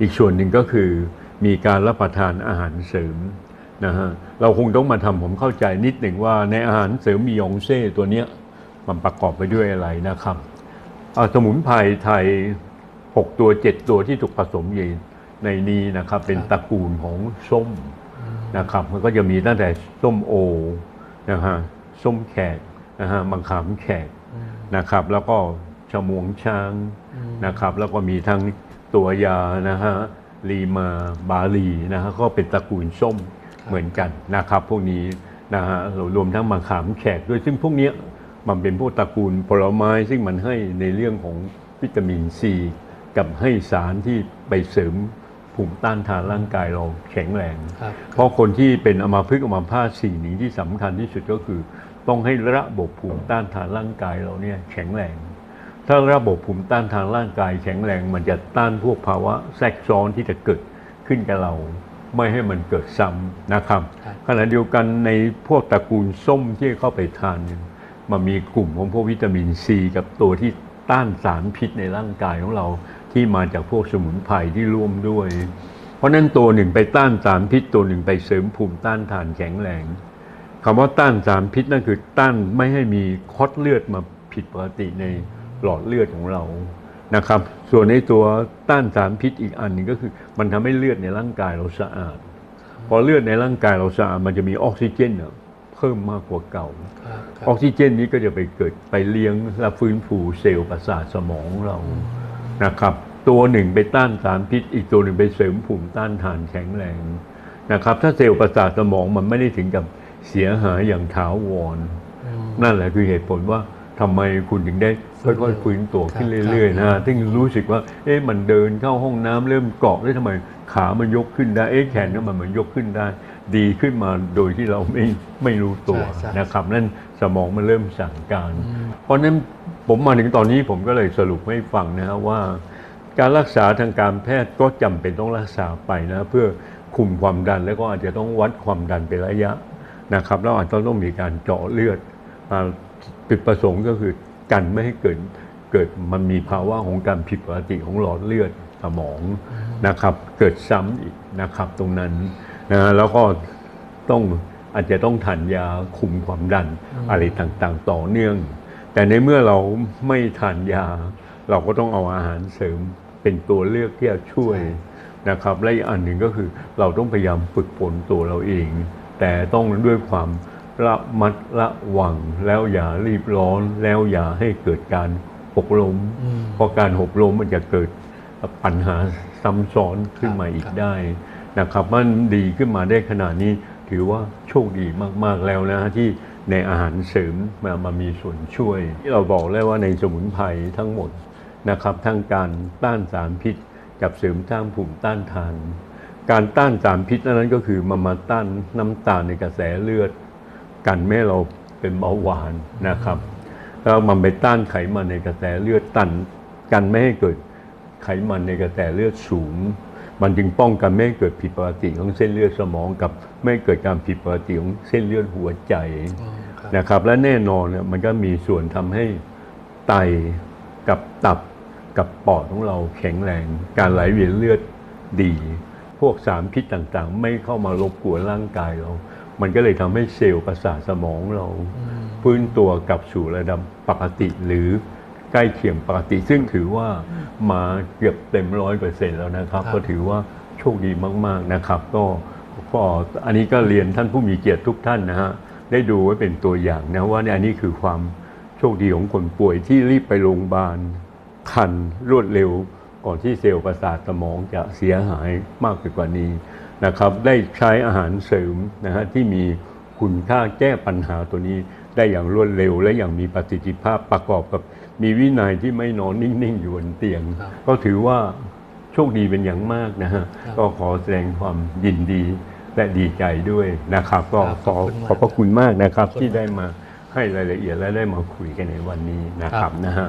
อีกส่วนหนึ่งก็คือมีการรับประทานอาหารเสริมนะฮะเราคงต้องมาทำผมเข้าใจนิดหนึ่งว่าในอาหารเสริมมียองเซ่ตัวเนี้ยมันประกอบไปด้วยอะไรนะครับอ่าสมุนไพรไทย 6 ตัว 7 ตัวที่ถูกผสมอยู่ในนี้นะครับเป็นตระกูลของส้มนะครับมันก็จะมีตั้งแต่ส้มโอนะฮะส้มแขกนะฮะมะขามแขกนะครับ แล้วก็ชะมวงช้างนะครับ แล้วก็มีทั้ง ตัวยานะฮะลีมาบาลีนะฮะก็เป็นตระกูลส้มเหมือนกันนะครับ พวกนี้นะฮะรวมทั้งมะขามแขกด้วยซึ่งพวกเนี้ยมันเป็นพวกตระกูลผลไม้ซึ่งมันให้ในเรื่องของวิตามินซีกับให้สารที่ไปเสริมภูมิต้านทานร่างกายเราแข็งแรงครับเพราะคนที่เป็นอัมาพฤกษ์อัมาพาตสิ่งหนึ่งที่สำคัญที่สุดก็คือ ต้องให้ระบบภูมิต้านทานร่างกายเราเนี่ยแข็งแรง ถ้าระบบภูมิต้านทานร่างกายแข็งแรง มันจะต้านพวกภาวะแทรกซ้อนที่จะเกิดขึ้นกับเรา ไม่ให้มันเกิดซ้ำนะครับครับขณะเดียวกันในพวกตระกูลส้มที่เข้าไปทานเนี่ยมันมีกลุ่มของพวกวิตามินซีกับตัวที่ต้านสารพิษในร่างกายของเราที่มาจากพวกสมุนไพรที่ร่วมด้วย เพราะฉะนั้นตัวหนึ่งไปต้านสารพิษตัวหนึ่งไปเสริมภูมิต้านทานแข็งแรงคำว่าต้านสารพิษนั่นคือต้านไม่ให้มีคลอดเลือดมาผิดปกติใน หลอดเลือดของเรานะครับ ส่วนในตัวต้านสารพิษอีกอันหนึงก็คือ มันทำให้เลือดในร่างกายเราสะอาด พอเลือดในร่างกายเราสะอาดมันจะมีออกซิเจนเนี่ยเพิ่มมากกว่าเก่า ครับคอรัอบกซิเจนนี้ก็จะไปเกิดไปเลี้ยงและฟื้นฟูเซลล์ประสาทสมองเรานะครับ ตัวหนึ่งไปต้านสารพิษ อีกตัวหนึ่งไปเสริมภูมิต้านทานแข็งแรงนะครับ ถ้าเซลล์ประสาทสมองมันไม่ได้ถึงกับเสียหายอย่างถาวรอืมนั่นแหละคือเหตุผลว่า ทำไมคุณถึงได้ค่อยๆฟื้นตัวขึ้นครับเรื่อยๆครันะบซึ่งรู้สึกว่า เอ๊ะมันเดินเข้าห้องน้ำเริ่มเกาะได้วทำไมขามันยกขึ้นได้ เอ๊ะแขนก็มันเหมือนยกขึ้นได้ ดีขึ้นมาโดยที่เราไม่ไม่รู้ตัวใช่ใช่นะครับ นั่นสมองมันเริ่มสั่งการอืมเพราะฉะนั้นผมมาถึงตอนนี้ผมก็เลยสรุปให้ฟังนะครับว่า การรักษาทางการแพทย์ก็จำเป็นต้องรักษาไปนะเพื่อคุมความดันแล้วก็อาจจะต้องวัดความดันเป็นระยะนะครับแล้วอาจจะต้องมีการเจาะเลือดอ่า จุดประสงค์ก็คือกันไม่ให้เกิดเกิดมันมีภาวะของการผิดปกติของหลอดเลือดสมองนะครับ เกิดซ้ำอีกนะครับตรงนั้นนะแล้วก็ต้องอาจจะต้องทานยาคุมความดันอะไรต่างๆ ต่อเนื่อง แต่ในเมื่อเราไม่ทานยา เราก็ต้องเอาอาหารเสริมเป็นตัวเลือกที่จะช่วยนะครับและอีกอันหนึ่งก็คือเราต้องพยายามฝึกฝนตัวเราเอง แต่ต้องด้วยความ ระมัดระวังแล้วอย่ารีบร้อนแล้วอย่าให้เกิดการหกล้มอืมเพราะการหกล้มมันจะเกิดปัญหาซ้ำซ้อนขึ้นมาอีกครับได้นะครับมันดีขึ้นมาได้ขนาดนี้ถือว่าโชคดีมากๆแล้วนะฮะที่ในอาหารเสริมมามามีส่วนช่วย ที่เราบอกแล้วว่าในสมุนไพรทั้งหมดนะครับทั้งการต้านสารพิษกับเสริมสร้างภูมิต้านทาน การต้านสารพิษนั้นก็คือมามาต้านน้ำตาลในกระแสเลือด กันไม่ให้เราเป็นเบาหวานนะครับแล้วมันไปต้านไขมันในกระแสเลือดตันกันไม่ให้เกิดไขมันในกระแสเลือดสูง มันจึงป้องกันไม่ให้เกิดผิดปกติของเส้นเลือดสมองกับไม่ให้เกิดการผิดปกติของเส้นเลือดหัวใจอ๋อครับนะครับ และแน่นอนเนี่ยมันก็มีส่วนทำให้ไตกับตับกับปอดของเราแข็งแรง การไหลเวียนเลือดดี พวกสารพิษต่างๆ ไม่เข้ามารบกวนร่างกายเรา มันก็เลยทำให้เซลล์ประสาทสมองเราฟื้นตัวกลับสู่ระดับปกติหรือใกล้เคียงปกติ ซึ่งถือว่ามาเกือบเต็มร้อยเปอร์เซ็นต์แล้วนะครับครับ ก็ถือว่าโชคดีมากๆนะครับ ก็ก็อันนี้ก็เรียนท่านผู้มีเกียรติทุกท่านนะฮะได้ดูไว้เป็นตัวอย่างนะว่าเนี่ยอันนี้คือความโชคดีของคนป่วยที่รีบไปโรงพยาบาลทันรวดเร็ว ก่อนที่เซลล์ประสาทสมองจะเสียหายมากไปกว่านี้ นะครับได้ใช้อาหารเสริมนะฮะที่มีคุณค่าแก้ปัญหาตัวนี้ได้อย่างรวดเร็วและอย่างมีประสิทธิภาพประกอบกับ มีวินัยที่ไม่นอนนิ่งๆอยู่บนเตียงครับก็ถือว่าโชคดีเป็นอย่างมากนะฮะครับก็ขอแสดงความยินดีและดีใจด้วยนะครับ ก็ครับขขออบคุณมากขอบพระคุณมากนะครับขอบคุณที่ได้มาให้รายละเอียดและได้มาคุยกันในวันนี้นะครับนะฮะ